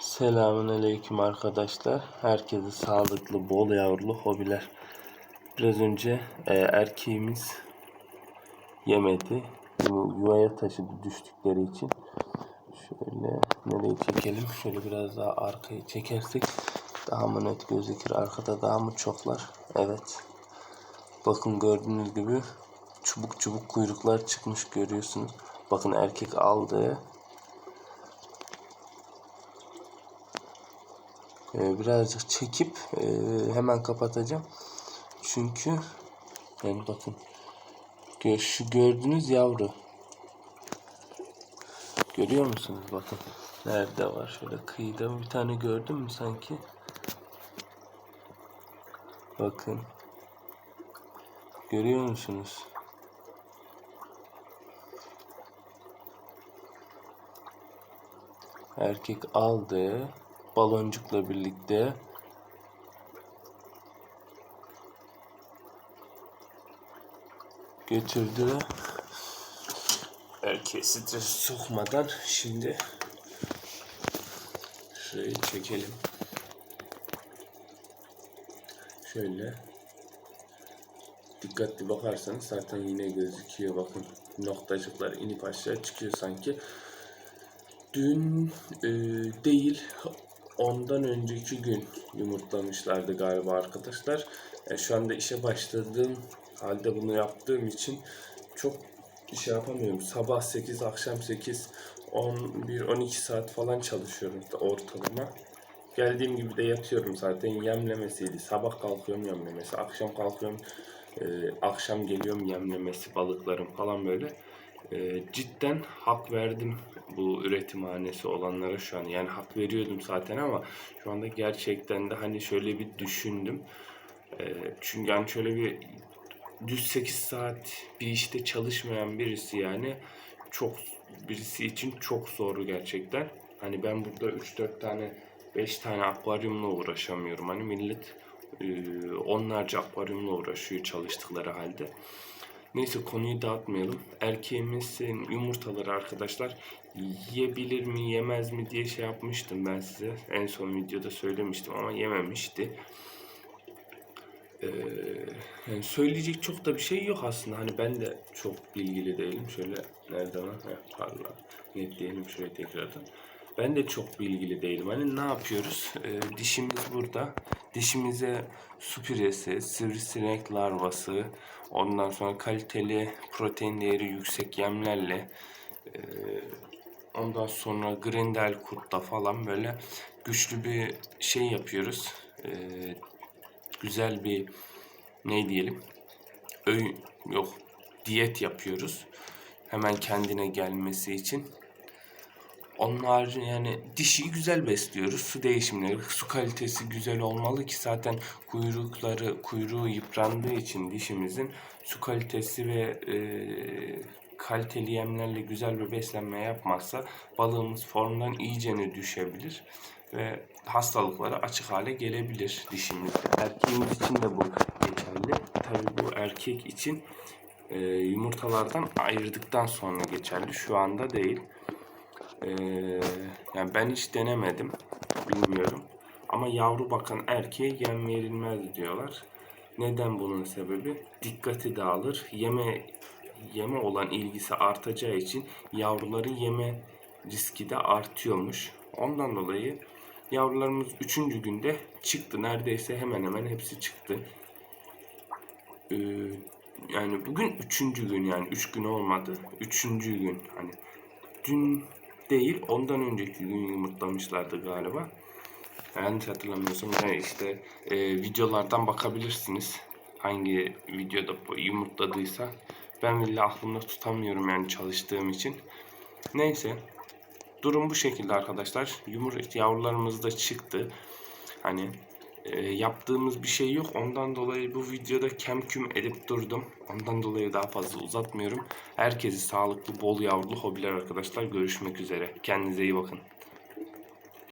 Selamun aleyküm arkadaşlar. Herkese sağlıklı, bol yavrulu hobiler. Biraz önce e, erkeğimiz yemedi. Yu- Yuvaya taşıdı düştükleri için. Şöyle nereye çekelim? Şöyle biraz daha arkayı çekersek daha mı net gözükür? Arkada daha mı çoklar? Evet. Bakın gördüğünüz gibi çubuk çubuk kuyruklar çıkmış görüyorsunuz. Bakın erkek aldı. Birazcık çekip e, hemen kapatacağım. Çünkü yani bakın şu gördüğünüz yavru. Görüyor musunuz bakın. Nerede var? Şöyle kıyıda bir tane gördün mü sanki? Bakın. Görüyor musunuz? Erkek aldı baloncukla birlikte götürdü erkeği stres sokmadan şimdi şurayı çekelim. Şöyle dikkatli bakarsanız zaten yine gözüküyor bakın noktacıklar inip aşağı çıkıyor sanki. Dün e, değil ondan önceki gün yumurtlamışlardı galiba arkadaşlar. E, şu anda işe başladığım halde bunu yaptığım için çok şey yapamıyorum. Sabah 8, akşam 8, 11, 12 saat falan çalışıyorum ortalama. Geldiğim gibi de yatıyorum zaten yemlemesiydi. Sabah kalkıyorum yemlemesi, akşam kalkıyorum, e, akşam geliyorum yemlemesi, balıklarım falan böyle. E, cidden hak verdim bu üretimhanesi olanlara şu an. Yani hak veriyordum zaten ama şu anda gerçekten de hani şöyle bir düşündüm. E, çünkü yani şöyle bir düz 8 saat bir işte çalışmayan birisi yani çok birisi için çok zor gerçekten. Hani ben burada 3-4 tane 5 tane akvaryumla uğraşamıyorum. Hani millet e, onlarca akvaryumla uğraşıyor çalıştıkları halde. Neyse konuyu dağıtmayalım. Erkeğimizin yumurtaları arkadaşlar yiyebilir mi yemez mi diye şey yapmıştım ben size. En son videoda söylemiştim ama yememişti. Ee, yani söyleyecek çok da bir şey yok aslında. Hani ben de çok bilgili değilim. Şöyle nereden? Heh, parla. Netleyelim şöyle tekrardan. Ben de çok bilgili değilim. Hani ne yapıyoruz? Ee, dişimiz burada. Dişimize su püresi, sivrisinek larvası, ondan sonra kaliteli protein değeri yüksek yemlerle e, ondan sonra grindel kurtla falan böyle güçlü bir şey yapıyoruz. E, güzel bir ne diyelim öğün yok diyet yapıyoruz. Hemen kendine gelmesi için. Onun harici yani dişiyi güzel besliyoruz. Su değişimleri, su kalitesi güzel olmalı ki zaten kuyrukları, kuyruğu yıprandığı için dişimizin su kalitesi ve e, kaliteli yemlerle güzel bir beslenme yapmazsa balığımız formdan iyicene düşebilir ve hastalıklara açık hale gelebilir dişimizde. Erkeğimiz için de bu geçerli. Tabii bu erkek için e, yumurtalardan ayırdıktan sonra geçerli. Şu anda değil. Ee, yani ben hiç denemedim. Bilmiyorum. Ama yavru bakan erkeğe yem verilmez diyorlar. Neden bunun sebebi? Dikkati dağılır. Yeme yeme olan ilgisi artacağı için yavruları yeme riski de artıyormuş. Ondan dolayı yavrularımız 3. günde çıktı. Neredeyse hemen hemen hepsi çıktı. Ee, yani bugün 3. gün yani 3 gün olmadı. 3. gün hani dün değil ondan önceki gün yumurtlamışlardı galiba. Yanlış hatırlamıyorsam yani işte e, videolardan bakabilirsiniz. Hangi videoda yumurtladıysa. Ben bile aklımda tutamıyorum yani çalıştığım için. Neyse. Durum bu şekilde arkadaşlar. Yumurta yavrularımız da çıktı. Hani e, yaptığımız bir şey yok. Ondan dolayı bu videoda kem küm edip durdum. Ondan dolayı daha fazla uzatmıyorum. Herkese sağlıklı, bol yavrulu hobiler arkadaşlar. Görüşmek üzere. Kendinize iyi bakın.